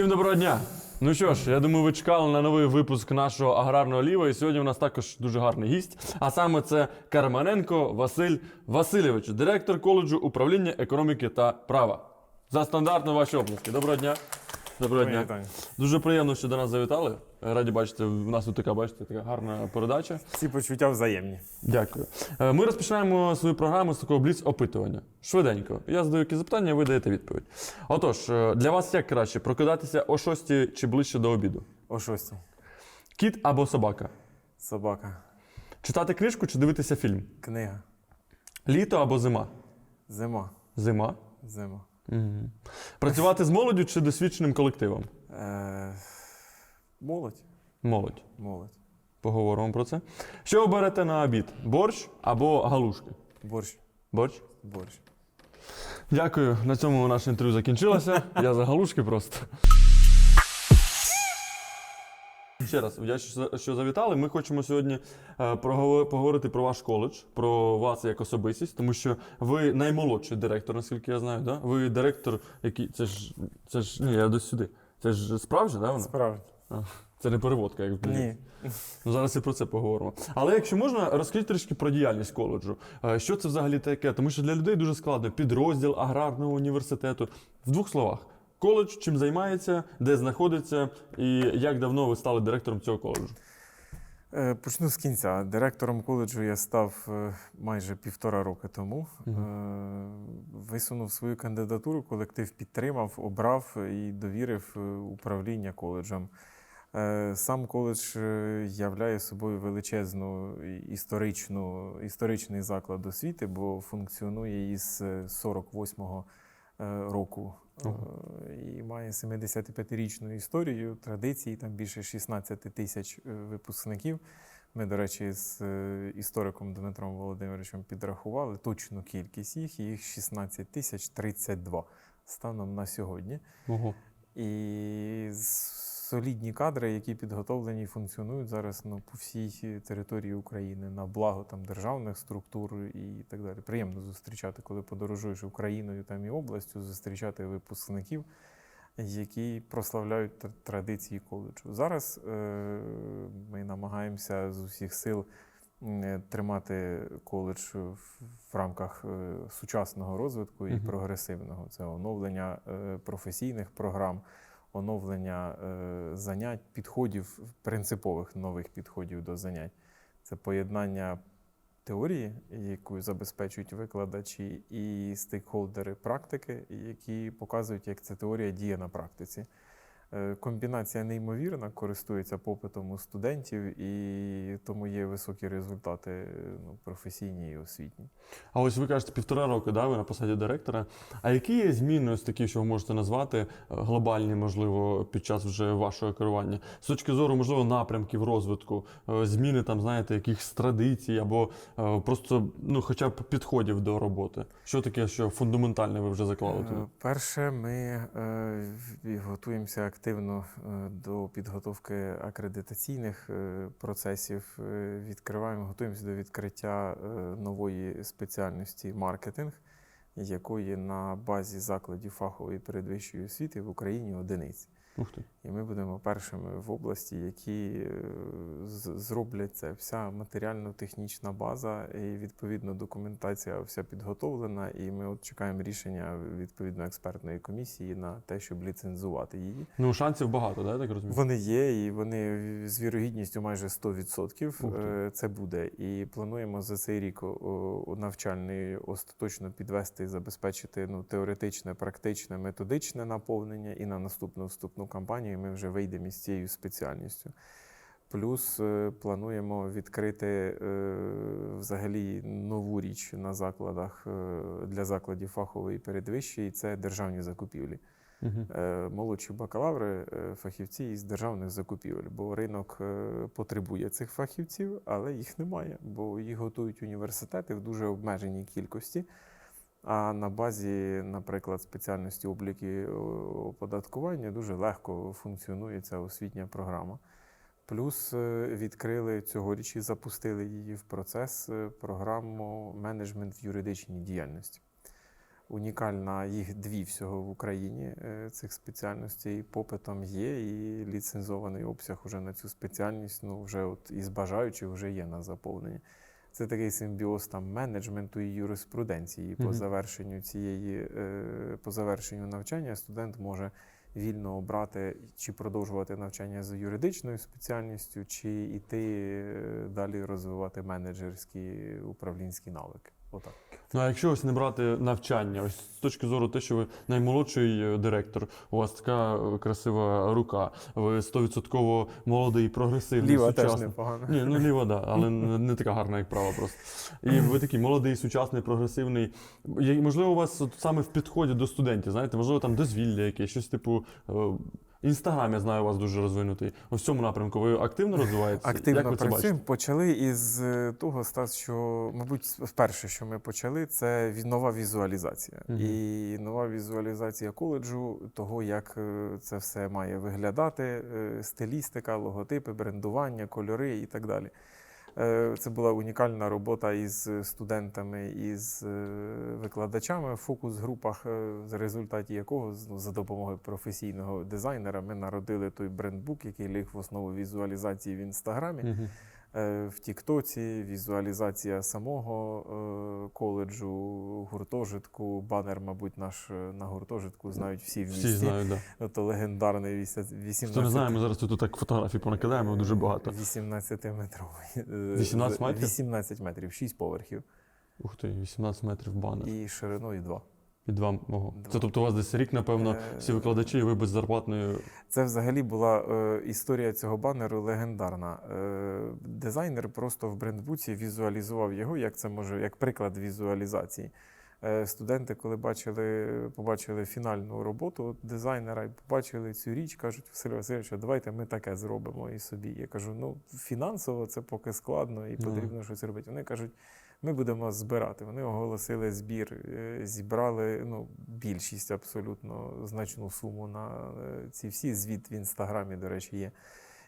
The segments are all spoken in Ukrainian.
Всім доброго дня! Ну що ж, я думаю, ви чекали на новий випуск нашого аграрного ліва. І сьогодні у нас також дуже гарний гість. А саме це Карманенко Василь Васильович, директор коледжу управління економіки та права. За стандартно ваші оплески. Доброго дня. Доброго дня. Дуже приємно, що до нас завітали. Раді бачити, в нас тут така, бачите, така гарна передача. Всі почуття взаємні. Дякую. Е, Ми розпочинаємо свою програму з такого бліц-опитування. Швиденько. Я задаю якісь запитання, ви даєте відповідь. Отож, е, для вас як краще прокидатися о 6 чи ближче до обіду? О шостій. Кіт або собака? Собака. Читати книжку чи дивитися фільм? Книга. Літо або зима? Зима. Зима. Зима. Угу. Працювати з молоддю чи досвідченим колективом? Е... Молодь. Молодь. Молодь. Поговоримо про це. Що оберете на обід? Борщ або галушки? Борщ. Борщ. Борщ. Дякую. На цьому наше інтерв'ю закінчилося. Я за галушки просто. Ще раз, вдячний, що завітали. Ми хочемо сьогодні е, поговорити про ваш коледж, про вас як особистість, тому що ви наймолодший директор, наскільки я знаю. Да? Ви директор, який. Це ж. Це ж. Ні, я до сюди. Це ж справжнє, да, воно? Справді. Це не переводка, як в Ні. Ну, зараз і про це поговоримо. Але якщо можна, розкажіть трішки про діяльність коледжу. Що це взагалі таке? Тому що для людей дуже складно. Підрозділ аграрного університету. В двох словах. Коледж чим займається, де знаходиться, і як давно ви стали директором цього коледжу? Е, Почну з кінця. Директором коледжу я став е, майже півтора роки тому. Е, Висунув свою кандидатуру, колектив підтримав, обрав і довірив управління коледжем. Е, Сам коледж е, являє собою величезну історичну, історичний заклад освіти, бо функціонує із е, 48-го е, року е, і має 75-річну історію, традиції, там більше 16 тисяч випускників. Ми, до речі, з істориком Дмитром Володимировичем підрахували точну кількість їх, їх 16 тисяч 32 станом на сьогодні. Ого. І з- солідні кадри, які підготовлені і функціонують зараз ну, по всій території України на благо там державних структур і так далі. Приємно зустрічати, коли подорожуєш Україною там і областю, зустрічати випускників, які прославляють традиції коледжу. Зараз е, ми намагаємося з усіх сил е, тримати коледж в, рамках е, сучасного розвитку і прогресивного. Це оновлення е, професійних програм, оновлення е, занять, підходів, принципових нових підходів до занять. Це поєднання теорії, яку забезпечують викладачі, і стейкхолдери практики, які показують, як ця теорія діє на практиці. Е, Комбінація неймовірна, користується попитом у студентів, і тому є високі результати е, ну, професійні і освітні. А ось ви кажете, півтора року, да, ви на посаді директора. А які є зміни, ось такі, що ви можете назвати, е, глобальні, можливо, під час вже вашого керування? З точки зору, можливо, напрямків розвитку, зміни там, знаєте, якихось традицій або просто ну, хоча б підходів до роботи? Що таке, що фундаментальне ви вже заклали Перше, ми е, готуємося активно е, до підготовки акредитаційних е, процесів. Е, Відкриваємо, готуємося до відкриття нової спеціальності маркетинг, якої на базі закладів фахової передвищої освіти в Україні одиниць. Ух ти. І ми будемо першими в області, які е, зроблять це. Вся матеріально-технічна база і відповідно документація вся підготовлена. І ми от чекаємо рішення відповідно експертної комісії на те, щоб ліцензувати її. Ну, шансів багато, да, так розумію? Вони є, і вони з вірогідністю майже 100% Ух ти. е, це буде. І плануємо за цей рік навчальний остаточно підвести і забезпечити ну, теоретичне, практичне, методичне наповнення. І на наступну вступну кампанію ми вже вийдемо із цією спеціальністю. Плюс е, плануємо відкрити е, взагалі нову річ на закладах е, для закладів фахової передвищої це державні закупівлі Угу. молодші бакалаври, фахівці із державних закупівель, бо ринок потребує цих фахівців, але їх немає, бо їх готують університети в дуже обмеженій кількості. А на базі, наприклад, спеціальності обліки оподаткування дуже легко функціонує ця освітня програма. Плюс е, відкрили цьогоріч і запустили її в процес е, програму менеджмент в юридичній діяльності. унікальна, їх дві всього в Україні е, цих спеціальностей. Попитом є, і ліцензований обсяг уже на цю спеціальність. Ну вже от із бажаючих вже є на заповнення. Це такий симбіоз там менеджменту і юриспруденції. По завершенню цієї е, по завершенню навчання студент може вільно обрати чи продовжувати навчання за юридичною спеціальністю, чи йти е, далі розвивати менеджерські управлінські навики. Отак. Ну а якщо ось не брати навчання, ось з точки зору те, що ви наймолодший е, директор, у вас така е, красива рука, ви стовідсотково молодий, прогресивний, Ліва теж непогано. Ні, ну ліва, да, але не не така гарна, як права просто. І ви такий молодий, сучасний, прогресивний. Можливо, у вас от саме в підході до студентів, знаєте, можливо, там дозвілля якесь, щось типу. Інстаграм, я знаю, у вас дуже розвинутий. У цьому напрямку ви активно розвиваєтеся? Активно Як ви це працюємо. бачите? Почали із е, того, Стас, що, мабуть, вперше, що ми почали, це ві- нова візуалізація. Мгм. І нова візуалізація коледжу, того, як е, це все має виглядати, е, стилістика, логотипи, брендування, кольори і так далі. Е, Це була унікальна робота із студентами, із е, викладачами в фокус-групах, е, в результаті якого ну, за допомогою професійного дизайнера ми народили той брендбук, який ліг в основу візуалізації в інстаграмі. Е, В Тіктоці візуалізація самого е, коледжу, гуртожитку. Банер, мабуть, наш е, на гуртожитку знають всі в Всі місті. знають, да. Це легендарний 18 Хто не знає, ми зараз тут так фотографій понакидаємо дуже багато. 18-метровий. 18 метрів? 18 метрів, 6 поверхів. Ух ти, 18 метрів банер. І шириною 2. І два мого. Це тобто у вас десь рік, напевно, Е, всі викладачі, і ви без зарплатної. Це взагалі була е, історія цього банеру легендарна. Е, дизайнер просто в брендбуці візуалізував його, як це може, як приклад візуалізації. Е, студенти, коли бачили, побачили фінальну роботу дизайнера і побачили цю річ, кажуть, Василь Васильович, давайте ми таке зробимо і собі. Я кажу: ну, фінансово це поки складно і потрібно щось робити. Вони кажуть, ми будемо збирати. Вони оголосили збір, е, зібрали ну, більшість абсолютно значну суму на е, ці всі. Звіт в інстаграмі, до речі, є.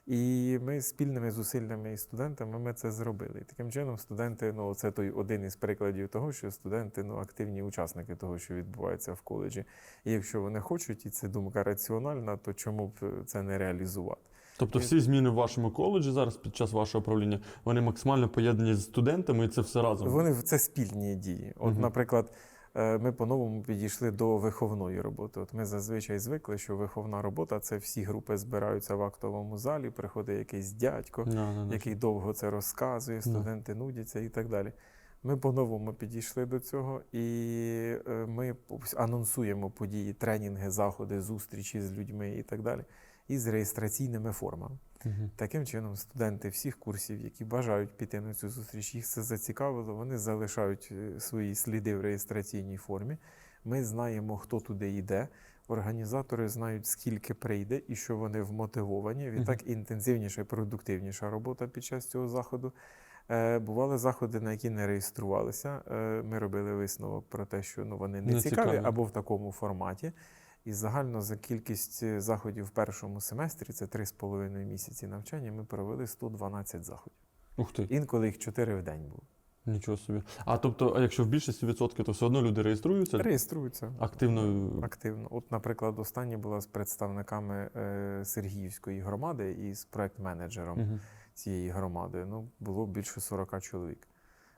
І ми спільними зусиллями із студентами ми це зробили. І таким чином, студенти, ну це той один із прикладів того, що студенти ну, активні учасники того, що відбувається в коледжі. І якщо вони хочуть, і це думка раціональна, то чому б це не реалізувати? Тобто всі зміни в вашому коледжі зараз під час вашого правління, вони максимально поєднані з студентами, і це все разом. Вони це спільні дії. От, наприклад, е, ми по-новому підійшли до виховної роботи. От ми зазвичай звикли, що виховна робота це всі групи збираються в актовому залі, приходить якийсь дядько, Да, да, да. який довго це розказує, студенти нудяться і так далі. Ми по-новому підійшли до цього, і е, ми анонсуємо події, тренінги, заходи, зустрічі з людьми і так далі, із реєстраційними формами. Мгм. Таким чином, студенти всіх курсів, які бажають піти на цю зустріч, їх це зацікавило, вони залишають е, свої сліди в реєстраційній формі. Ми знаємо, хто туди йде. Організатори знають, скільки прийде і що вони вмотивовані. Відтак інтенсивніша і продуктивніша робота під час цього заходу. Е, Бували заходи, на які не реєструвалися. Е, Ми робили висновок про те, що ну, вони не, Не цікаві цікаві. або в такому форматі. І загально за кількість е, заходів в першому семестрі, це 3,5 місяці навчання, ми провели 112 заходів. Ух ти, Інколи їх 4 в день було. нічого собі. А тобто, якщо в більшості відсотків, то все одно люди реєструються Реєструються активно. активно. От, наприклад, остання була з представниками е, Сергіївської громади і з проект-менеджером Мгм. цієї громади. Ну, було більше 40 чоловік.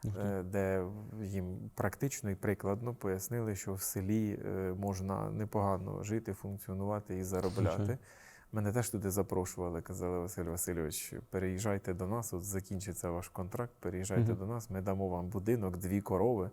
Е, де їм практично і прикладно пояснили, що в селі е, можна непогано жити, функціонувати і заробляти. Мене теж туди запрошували, казали Василь Васильович, переїжджайте до нас, от закінчиться ваш контракт, переїжджайте Мгм. до нас, ми дамо вам будинок, дві корови.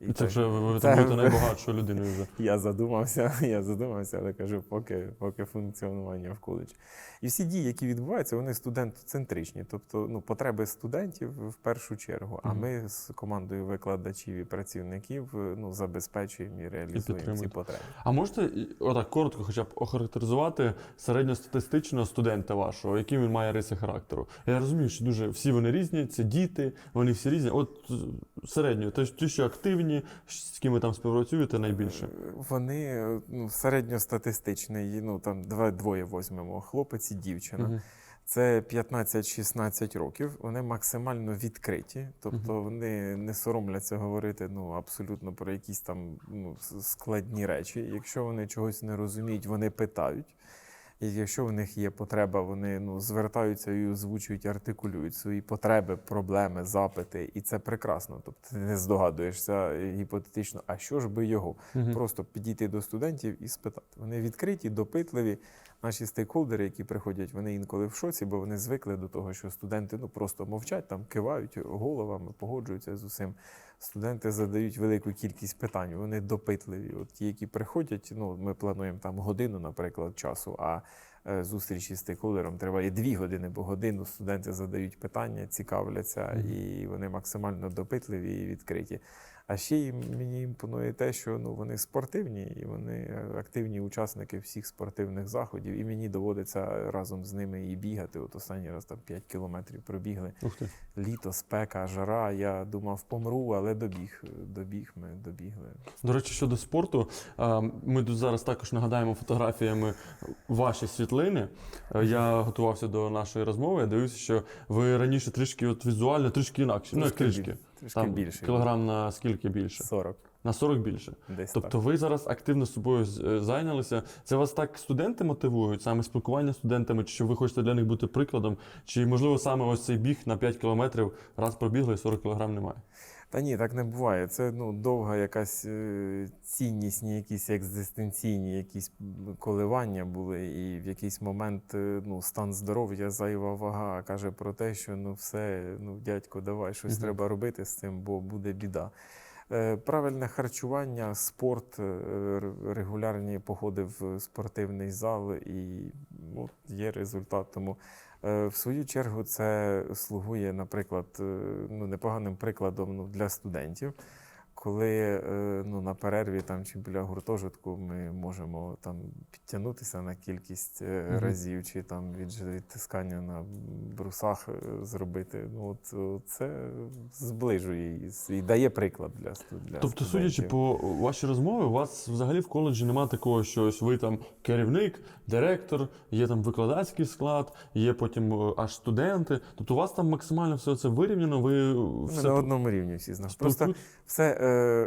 І Це вже ви, це будете найбагатшою людиною вже. я задумався, я задумався, але кажу, поки, поки функціонування в коледжі. І всі дії, які відбуваються, вони студентоцентричні, тобто ну, потреби студентів в першу чергу. А ми з командою викладачів і працівників ну, забезпечуємо і реалізуємо ці потреби. А можете отак коротко, хоча б охарактеризувати середньостатистичного студента вашого, яким він має риси характеру? Я розумію, що дуже всі вони різні, це діти, вони всі різні. От середньо, ті, що активні, з ким ви там співпрацюєте найбільше. Е, Вони ну, середньостатистичний, ну там два, двоє возьмемо, хлопець і дівчина. Мгм. Це 15-16 років. Вони максимально відкриті, тобто вони не соромляться говорити ну, абсолютно про якісь там ну, складні речі. Якщо вони чогось не розуміють, вони питають. І якщо в них є потреба, вони ну, звертаються і озвучують, артикулюють свої потреби, проблеми, запити, і це прекрасно. Тобто ти не здогадуєшся е, гіпотетично, а що ж би його? Угу. Просто підійти до студентів і спитати. Вони відкриті, допитливі. Наші стейкхолдери, які приходять, вони інколи в шоці, бо вони звикли до того, що студенти ну просто мовчать, там кивають головами, погоджуються з усім. Студенти задають велику кількість питань. Вони допитливі. От ті, які приходять, ну ми плануємо там годину, наприклад, часу. А е, зустріч із стейкхолдером триває дві години, бо годину студенти задають питання, цікавляться, і вони максимально допитливі і відкриті. А ще мені імпонує те, що ну вони спортивні і вони е, активні учасники всіх спортивних заходів. І мені доводиться разом з ними і бігати. От останній раз там 5 кілометрів пробігли. Ух ти. Літо, спека, жара. Я думав, помру, але добіг. Добіг, ми добігли. До речі, щодо спорту, ми тут зараз також нагадаємо фотографіями ваші світлини. Е, Я готувався до нашої розмови. Я дивився, що ви раніше трішки от візуально трішки інакше. ну, трішки. Трішки Там більше. кілограм на скільки більше? 40. На 40 більше. Десь Тобто так. ви зараз активно собою е, зайнялися. Це вас так студенти мотивують, саме спілкування з студентами, чи ви хочете для них бути прикладом, чи можливо саме ось цей біг на 5 кілометрів раз пробігли і 40 кілограм немає. Та ні, так не буває. Це ну, довга якась е, ціннісні, якісь екзистенційні якісь коливання були, і в якийсь момент е, ну, стан здоров'я, зайва вага каже про те, що ну все, ну, дядько, давай щось Мгм. треба робити з цим, бо буде біда. Е, Правильне харчування, спорт, регулярні походи в спортивний зал, і ну, є результат. Тому В свою чергу це слугує, наприклад, е, ну, непоганим прикладом ну, для студентів, коли е, ну, на перерві там, чи біля гуртожитку ми можемо там, підтягнутися на кількість е, Мгм. разів, чи там від, відтискання на брусах е, зробити. Ну, от, це зближує і, і дає приклад для, для Тобто, студентів. судячи по вашій розмові, у вас взагалі в коледжі немає такого, що ось ви там керівник, директор, є там викладацький склад, є потім аж студенти. Тобто, у вас там максимально все це вирівняно. Ви Ми все на одному рівні всі знаємо. Просто все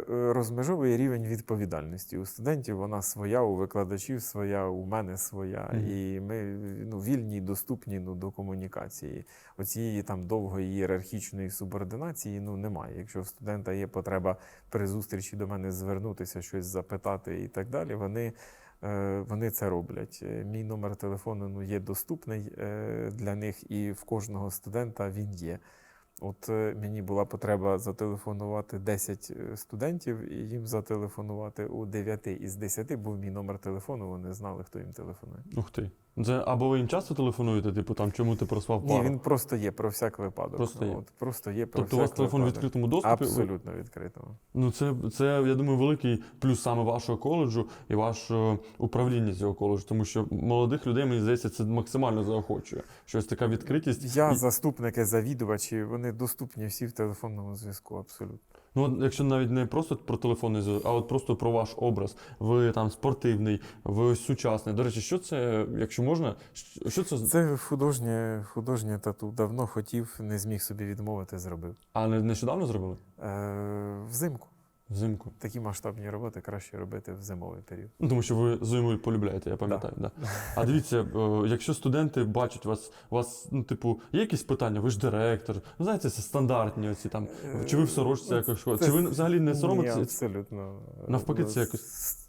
розмежовує рівень відповідальності. У студентів вона своя, у викладачів своя, у мене своя. Мгм. І ми ну, вільні, доступні ну, до комунікації. Оцієї там довгої ієрархічної субординації ну, немає. Якщо в студента є потреба при зустрічі до мене звернутися, щось запитати і так далі, вони. е, Вони це роблять. Е, Мій номер телефону ну, є доступний е, для них, і в кожного студента він є. От е, мені була потреба зателефонувати 10 е, студентів і їм зателефонувати у 9 із 10 був мій номер телефону, вони знали, хто їм телефонує. Ух ти. Це або ви їм часто телефонуєте, типу там чому ти проспав пару? Ні, він просто є про всяк випадок. Просто є. От, просто є про Тобто у вас всяк телефон в випадок. відкритому доступі? Абсолютно відкритому. Ну, це, це, я думаю, великий плюс саме вашого коледжу і вашого управління цього коледжу, тому що молодих людей, мені здається, це максимально заохочує. Щось така відкритість. Я, І- заступники, завідувачі, вони доступні всі в телефонному зв'язку, абсолютно. Ну, от якщо навіть не просто про телефонний зв'язок, а от просто про ваш образ. Ви там спортивний, ви сучасний. До речі, що це, якщо можна, що- це, Це художнє, художнє тату. Давно хотів, не зміг собі відмовити, зробив. а не нещодавно зробили? Е, взимку. Взимку. Такі масштабні роботи краще робити в зимовий період. Ну, тому що ви зиму полюбляєте, я пам'ятаю. Да. А дивіться, е, якщо студенти бачать вас, у вас, ну, типу, є якісь питання, ви ж директор, ну, знаєте, це стандартні оці там. Чи ви в сорочці Е, якось? це- Чи ви взагалі не Ні, соромитеся? абсолютно. Навпаки, це Ну, якось-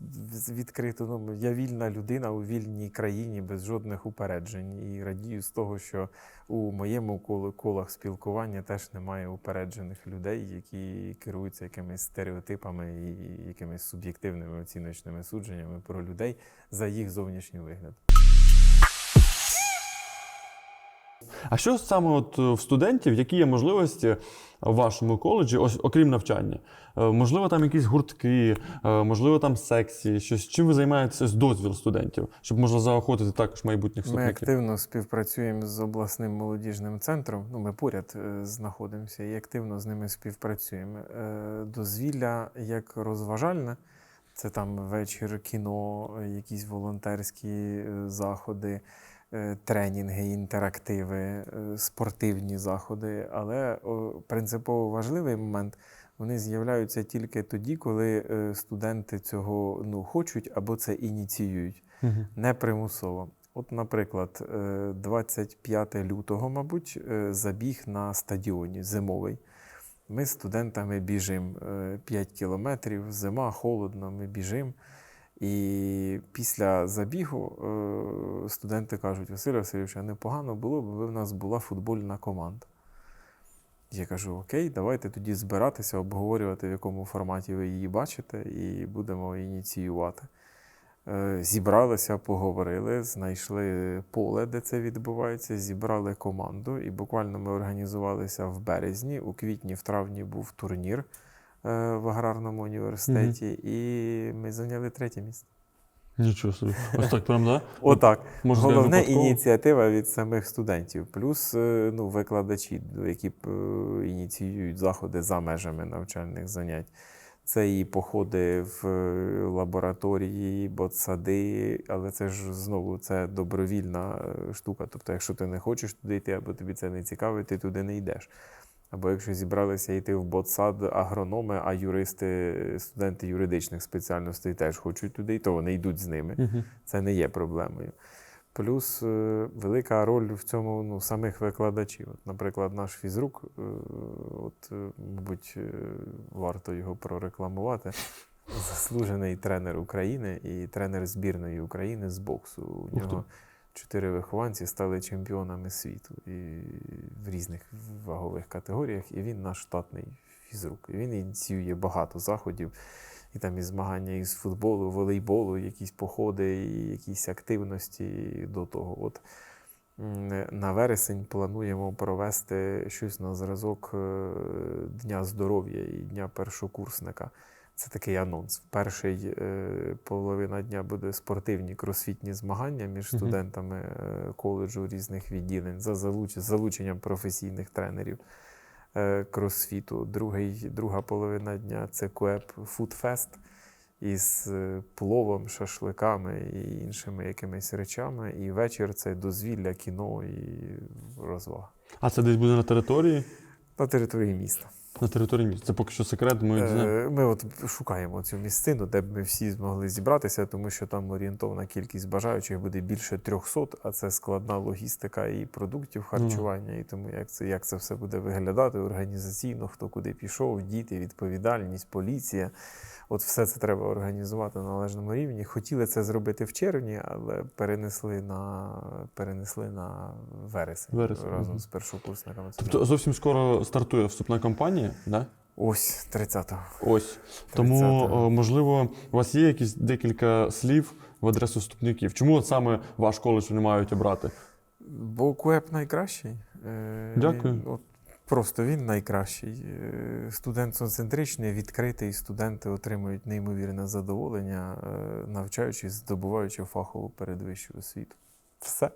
Відкрито. Ну, я вільна людина у вільній країні без жодних упереджень. І радію з того, що у моєму колах спілкування теж немає упереджених людей, які керуються якимись стереотипами і якимись суб'єктивними оціночними судженнями про людей за їх зовнішній вигляд. А що саме от е, в студентів, які є можливості в вашому коледжі, ось окрім навчання? Е, Можливо, там якісь гуртки, е, можливо, там секції, щось. Чим ви займаєтеся з дозвіл студентів, щоб можна заохотити також майбутніх Ми активно співпрацюємо з обласним молодіжним центром. Ну, ми поряд е, знаходимося і активно з ними співпрацюємо. Дозвілля як розважальне, це там вечір, кіно, якісь волонтерські заходи. тренінги, інтерактиви, спортивні заходи. Але принципово важливий момент вони з'являються тільки тоді, коли е, студенти цього ну, хочуть або це ініціюють, Мгм. не примусово. От, наприклад, е, 25 лютого, мабуть, е, забіг на стадіоні зимовий. Ми з студентами біжимо 5 кілометрів, зима, холодно, ми біжимо. І після забігу е, студенти кажуть: Василь Васильович, а непогано було б, аби в нас була футбольна команда. Я кажу: Окей, давайте тоді збиратися, обговорювати, в якому форматі ви її бачите, і будемо ініціювати. Е, Зібралися, поговорили, знайшли поле, де це відбувається, зібрали команду, і буквально ми організувалися в березні. У квітні, в травні був турнір е, в аграрному університеті, і ми зайняли третє місце. Нічого собі. Ось так прям, да? Отак. Сказати, Головне випадково? ініціатива від самих студентів, плюс е, ну, викладачі, які б, е, ініціюють заходи за межами навчальних занять. Це і походи в е, лабораторії, ботсади, але це ж знову це добровільна е, штука. Тобто, якщо ти не хочеш туди йти, або тобі це не цікаво, ти туди не йдеш. Або якщо зібралися йти в ботсад агрономи, а юристи, студенти юридичних спеціальностей теж хочуть туди, то вони йдуть з ними. Це не є проблемою. Плюс е, велика роль в цьому ну, самих викладачів. От, наприклад, наш фізрук, е, от, е, мабуть, варто його прорекламувати. Заслужений тренер України і тренер збірної України з боксу. У нього чотири вихованці стали чемпіонами світу і в різних вагових категоріях. І він наш штатний фізрук. І він ініціює багато заходів. І там і змагання із футболу, волейболу, якісь походи, якісь активності до того. От на вересень плануємо провести щось на зразок е, Дня здоров'я і Дня першокурсника. Це такий анонс. Перший е, половина дня буде спортивні кросфітні змагання між студентами е, коледжу різних відділень за залуч- залученням професійних тренерів е, кросфіту. Другий, друга половина дня це КУЕП Фудфест із пловом, шашликами і іншими якимись речами. І вечір це дозвілля, кіно і розвага. А це десь буде на території? На території міста. На території міста. Це поки що секрет, ми. Е, Ми от шукаємо цю місцину, де б ми всі змогли зібратися, тому що там орієнтовна кількість бажаючих буде більше 300, а це складна логістика і продуктів харчування. І тому як це, як це все буде виглядати організаційно, хто куди пішов, діти, відповідальність, поліція. От все це треба організувати на належному рівні. Хотіли це зробити в червні, але перенесли на, перенесли на вересень, Вересень, разом з першокурсниками. Тобто зовсім скоро стартує вступна кампанія, да? Ось 30-го. Ось. Тому, 30-го. о, можливо, у вас є якісь декілька слів в адресу вступників. Чому от саме ваш коледж вони мають обрати? Бо КУЕП найкращий. Е, Дякую. Він, от, просто він найкращий. Е, Студент-центричний, відкритий. Студенти отримують неймовірне задоволення, е, навчаючись, здобуваючи фахову передвищу освіту. Все.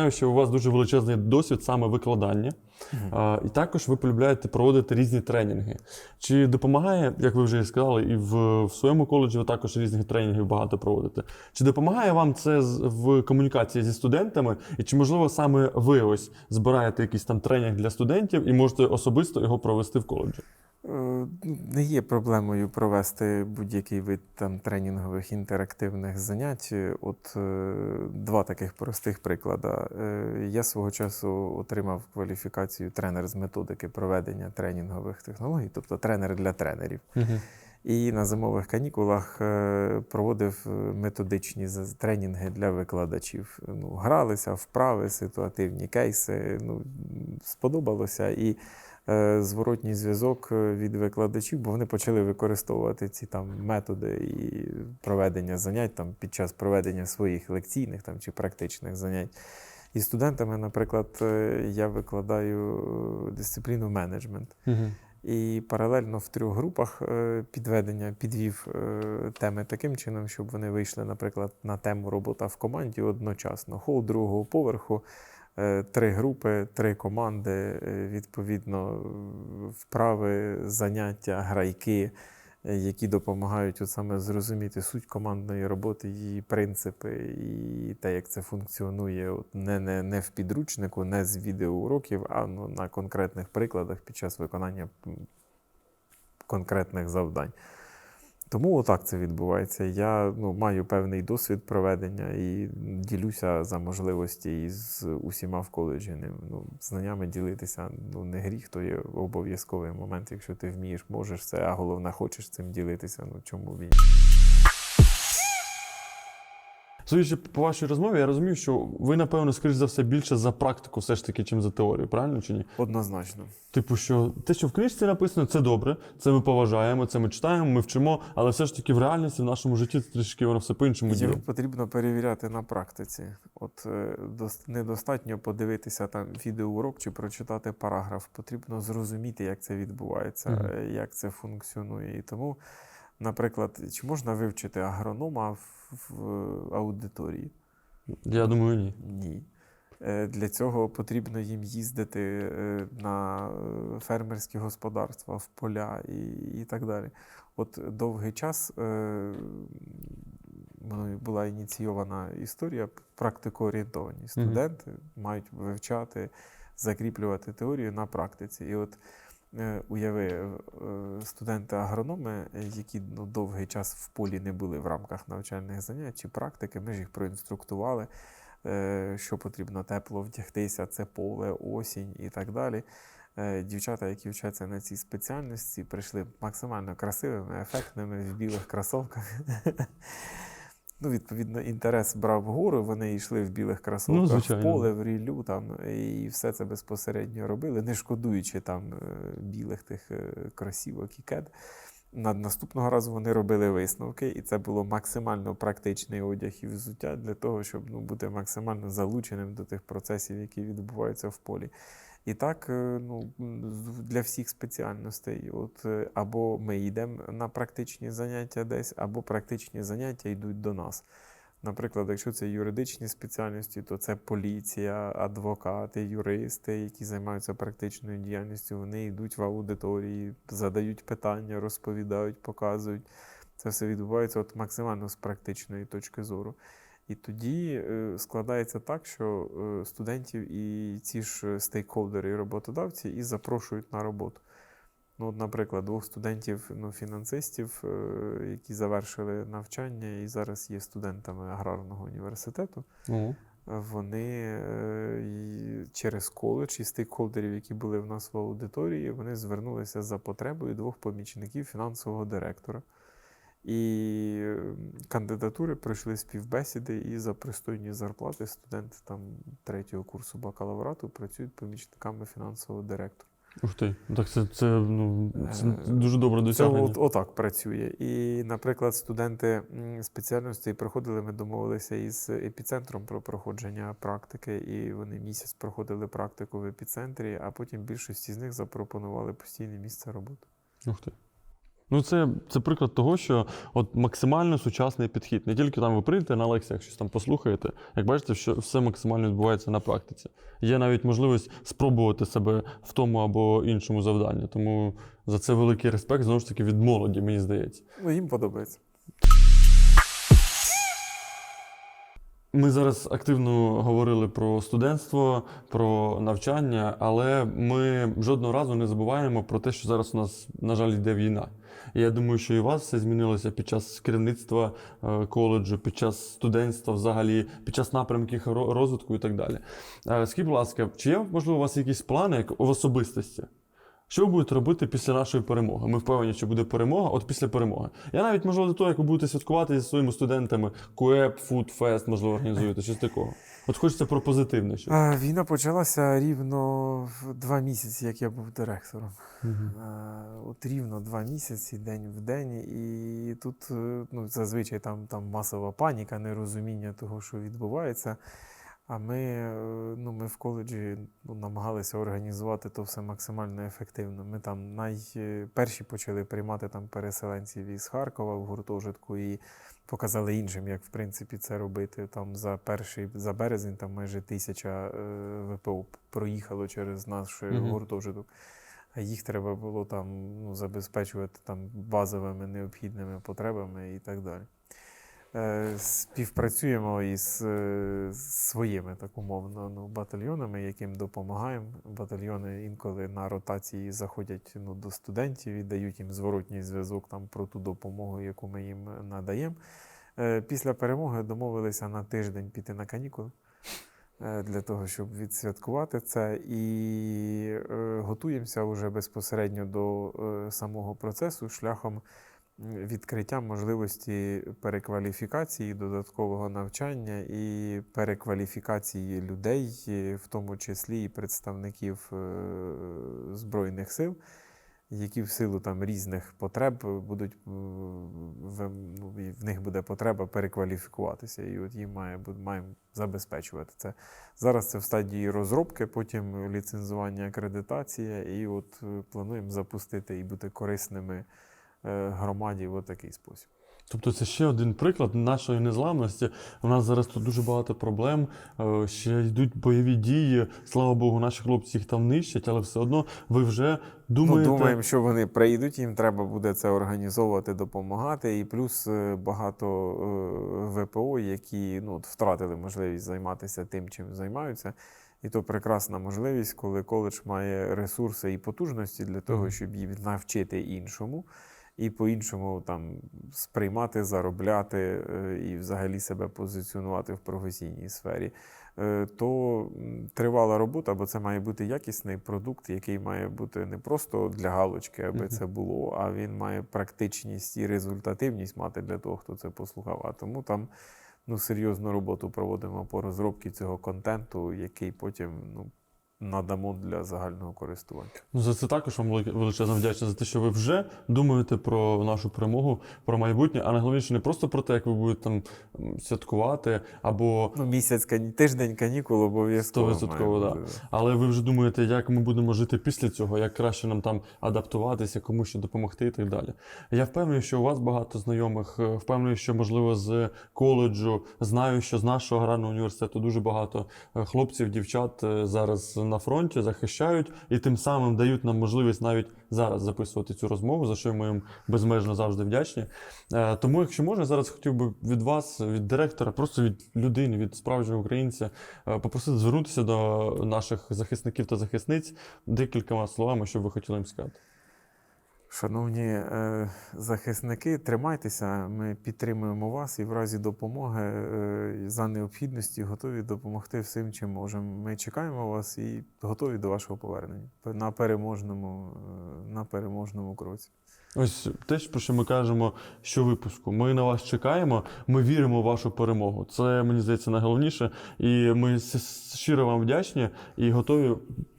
Знаю, що у вас дуже величезний досвід саме викладання, а, і також ви полюбляєте проводити різні тренінги. Чи допомагає, як ви вже сказали, і в, в своєму коледжі ви також різних тренінгів багато проводите? Чи допомагає вам це з- в комунікації зі студентами? І чи можливо саме ви ось збираєте якийсь там тренінг для студентів і можете особисто його провести в коледжі? Е, Не є проблемою провести будь-який вид там тренінгових інтерактивних занять. От е, два таких простих приклади. Е, Я свого часу отримав кваліфікацію тренер з методики проведення тренінгових технологій, тобто тренер для тренерів. І на зимових канікулах проводив методичні тренінги для викладачів. Ну, гралися, вправи, ситуативні кейси. Ну, сподобалося. І зворотній зв'язок е, від викладачів, бо вони почали використовувати ці там методи і проведення занять там, під час проведення своїх лекційних там, чи практичних занять. І студентами, наприклад, е, я викладаю е, дисципліну менеджмент. І паралельно в трьох групах е, підведення підвів е, теми таким чином, щоб вони вийшли, наприклад, на тему робота в команді одночасно. Хол другого поверху, е, три групи, три команди, е, відповідно, е, вправи, заняття, грайки. е, які допомагають от саме зрозуміти суть командної роботи, її принципи і те, як це функціонує от не, не, не в підручнику, не з відеоуроків, а ну, на конкретних прикладах під час виконання конкретних завдань. Тому отак це відбувається. Я ну, маю певний досвід проведення і ділюся за можливості із усіма в коледжі. Ну, знаннями ділитися ну, не гріх, то є обов'язковий момент. Якщо ти вмієш, можеш це, а головне, хочеш цим ділитися. Ну чому він? Судячи по вашій розмові, я розумію, що ви, напевно, скоріш за все, більше за практику все ж таки, чим за теорію, правильно чи ні? Однозначно. Типу, що те, що в книжці написано, це добре, це ми поважаємо, це ми читаємо, ми вчимо, але все ж таки в реальності, в нашому житті це трішки воно все по-іншому Його діє. потрібно перевіряти на практиці. От е, дос- недостатньо подивитися там відеоурок чи прочитати параграф. Потрібно зрозуміти, як це відбувається, Мгм. е, як це функціонує. І тому, наприклад, чи можна вивчити агронома в, в аудиторії? Я думаю, ні. Ні. Е, Для цього потрібно їм їздити е, на е, фермерські господарства, в поля і, і так далі. От довгий час мною була ініційована історія практикоорієнтовані. Студенти мають вивчати, закріплювати теорію на практиці. І от уяви, е, студенти-агрономи, е, які ну, довгий час в полі не були в рамках навчальних занять чи практики, ми ж їх проінструктували е, що потрібно тепло вдягтися, це поле, осінь і так далі. Е, Дівчата, які вчаться на цій спеціальності, прийшли максимально красивими, ефектними в білих кросовках. Ну, відповідно, інтерес брав вгору, вони йшли в білих кросовках в поле, в ріллю там, і все це безпосередньо робили, не шкодуючи там е, білих тих е, кросівок і кед. На наступного разу вони робили висновки, і це було максимально практичний одяг і взуття для того, щоб ну, бути максимально залученим до тих процесів, які відбуваються в полі. І так, е, ну, для всіх спеціальностей. От, е, або ми йдемо на практичні заняття десь, або практичні заняття йдуть до нас. Наприклад, якщо це юридичні спеціальності, то це поліція, адвокати, юристи, які займаються практичною діяльністю, вони йдуть в аудиторії, задають питання, розповідають, показують. Це все відбувається от максимально з практичної точки зору. І тоді е, складається так, що е, студентів і ці ж е, стейкхолдери і роботодавці і запрошують на роботу. Ну, от, наприклад, двох студентів, ну, фінансистів, які завершили навчання і зараз є студентами аграрного університету. О. Вони через коледж і стейкхолдерів, які були в нас в аудиторії, вони звернулися за потребою двох помічників фінансового директора. І кандидатури пройшли співбесіди, і за пристойні зарплати студенти там третього курсу бакалаврату працюють помічниками фінансового директора. Ух ти. Ну, Так це, це, ну, це Е, дуже добре Це досягнення. от, отак працює. І, наприклад, студенти спеціальності приходили, ми домовилися із епіцентром про проходження практики, і вони місяць проходили практику в епіцентрі, а потім більшості з них запропонували постійне місце роботи. Ух ти. Ну, це, це приклад того, що от максимально сучасний підхід. Не тільки там ви прийдете на лекціях, щось там послухаєте. Як бачите, що все максимально відбувається на практиці. Є навіть можливість спробувати себе в тому або іншому завданні. Тому за це великий респект знову ж таки від молоді, мені здається. Ну, їм подобається. Ми зараз активно говорили про студентство, про навчання, але ми жодного разу не забуваємо про те, що зараз у нас, на жаль, йде війна. Я думаю, що і у вас все змінилося під час керівництва е, коледжу, під час студентства, взагалі, під час напрямків розвитку і так далі. Е, Скажіть, будь ласка, чи є можливо у вас якісь плани як в особистості? Що ви будете робити після нашої перемоги? Ми впевнені, що буде перемога, от після перемоги. Я навіть можливо до того, як ви будете святкувати зі своїми студентами КУЕП, Фудфест, можливо, організуєте, щось такого. От хочеться про позитивне щось. А, війна почалася рівно два місяці, як я був директором. Угу. А, От рівно два місяці, день в день, і тут е, ну, зазвичай там, там масова паніка, нерозуміння того, що відбувається. А ми, е, ну, ми в коледжі ну, намагалися організувати то все максимально ефективно. Ми там найперші почали приймати там переселенців із Харкова в гуртожитку і показали іншим, як в принципі це робити. Там за перший за березень там майже тисяча е, ВПО проїхало через наш е, Мгм. гуртожиток. а їх треба було там ну, забезпечувати там базовими необхідними потребами і так далі. Е, Співпрацюємо із е, своїми так умовно ну, батальйонами, яким допомагаємо. Батальйони інколи на ротації заходять ну, до студентів і дають їм зворотній зв'язок там, про ту допомогу, яку ми їм надаємо. Е, Після перемоги домовилися на тиждень піти на канікули для того, щоб відсвяткувати це. І готуємося вже безпосередньо до самого процесу шляхом відкриття можливості перекваліфікації, додаткового навчання і перекваліфікації людей, е, в тому числі і представників е, Збройних сил. Які в силу там різних потреб будуть е, в, ну, в них буде потреба перекваліфікуватися, і от їм має маємо забезпечувати це. Зараз це в стадії розробки, потім ліцензування, акредитація, і от плануємо запустити і бути корисними громаді в такий спосіб. Тобто це ще один приклад нашої незламності. У нас зараз тут дуже багато проблем. е, Ще йдуть бойові дії. Слава Богу, наші хлопці їх там нищать, але все одно ви вже думаєте. Ну, думаємо, що вони прийдуть, їм треба буде це організовувати, допомагати. І плюс е, багато е, ВПО, які ну, втратили можливість займатися тим, чим займаються. І то прекрасна можливість, коли коледж має ресурси і потужності для того, щоб їх навчити іншому. І по-іншому там сприймати, заробляти е, і взагалі себе позиціонувати в професійній сфері, е, то тривала робота, бо це має бути якісний продукт, який має бути не просто для галочки, аби це було, а він має практичність і результативність мати для того, хто це послухав. А тому там ну, серйозну роботу проводимо по розробці цього контенту, який потім ну, надамо для загального користування. Ну, за це також вам величезна вдячність за те, що ви вже думаєте про нашу перемогу, про майбутнє, а найголовніше не просто про те, як ви будете там святкувати, або Ну, місяць, кані- тиждень канікул обов'язково. 100%, да. але ви вже думаєте, як ми будемо жити після цього, як краще нам там адаптуватися, кому ще допомогти і так далі. Я впевнений, що у вас багато знайомих, е, впевнений, що можливо з коледжу. Знаю, що з нашого аграрного університету дуже багато е, хлопців, дівчат е, на фронті захищають і тим самим дають нам можливість навіть зараз записувати цю розмову, за що ми їм безмежно завжди вдячні. Е, Тому, якщо можна, зараз хотів би від вас, від директора, просто від людини, від справжнього українця, е, попросити звернутися до наших захисників та захисниць декількома словами, що ви хотіли їм сказати. Шановні е, захисники, тримайтеся. Ми підтримуємо вас і в разі допомоги е, за необхідності готові допомогти всім, чим можемо. Ми чекаємо вас і готові до вашого повернення на переможному, е, на переможному кроці. Ось те, про що ми кажемо щовипуску. Ми на вас чекаємо, ми віримо в вашу перемогу. Це мені здається найголовніше. І ми щиро вам вдячні і готові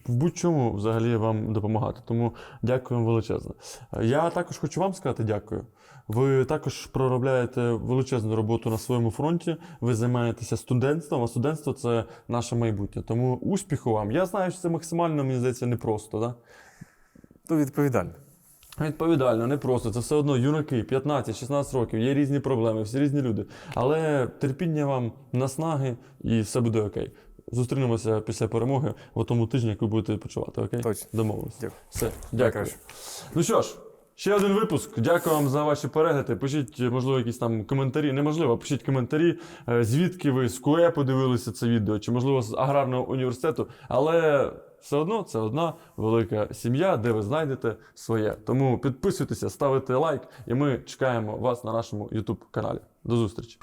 в будь-чому взагалі вам допомагати. Тому дякую вам величезно. Я також хочу вам сказати дякую. Ви також проробляєте величезну роботу на своєму фронті. Ви займаєтеся студентством, а студентство це наше майбутнє. Тому успіху вам. Я знаю, що це максимально, мені здається, непросто. Да? То відповідально. Відповідально, не просто. Це все одно юнаки, 15-16 років, є різні проблеми, всі різні люди. Але терпіння вам, наснаги, і все буде окей. Зустрінемося після перемоги в тому тижні, як ви будете відпочивати. Окей? Точно. Домовилися. Дякую. Все, дякую. Дякую. Ну що ж, ще один випуск. Дякую вам за ваші перегляди. Пишіть, можливо, якісь там коментарі. Неможливо, пишіть коментарі, е, звідки ви з КУЕ подивилися це відео, чи можливо з аграрного університету. Але все одно це одна велика сім'я, де ви знайдете своє. Тому підписуйтеся, ставите лайк, і ми чекаємо вас на нашому YouTube каналі. До зустрічі!